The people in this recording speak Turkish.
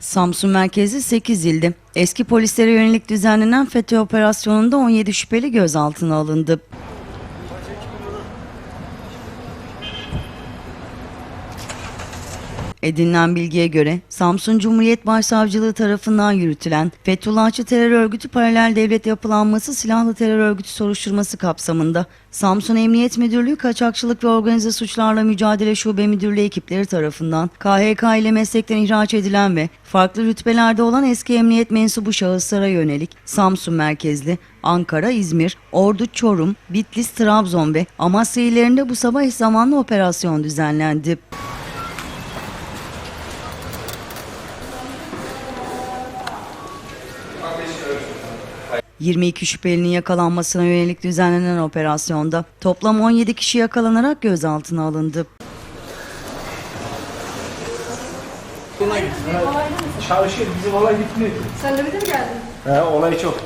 Samsun merkezi 8 ilde. Eski polislere yönelik düzenlenen FETÖ operasyonunda 17 şüpheli gözaltına alındı. Edinilen bilgiye göre Samsun Cumhuriyet Başsavcılığı tarafından yürütülen Fethullahçı terör örgütü paralel devlet yapılanması silahlı terör örgütü soruşturması kapsamında Samsun Emniyet Müdürlüğü Kaçakçılık ve Organize Suçlarla Mücadele Şube Müdürlüğü ekipleri tarafından KHK ile meslekten ihraç edilen ve farklı rütbelerde olan eski emniyet mensubu şahıslara yönelik Samsun merkezli Ankara, İzmir, Ordu, Çorum, Bitlis, Trabzon ve Amasya illerinde bu sabah zamanlı operasyon düzenlendi. 22 şüphelinin yakalanmasına yönelik düzenlenen operasyonda toplam 17 kişi yakalanarak gözaltına alındı. Çalışıyor bizim olay bitmiyor. Sen de mi geldin? He olay çok.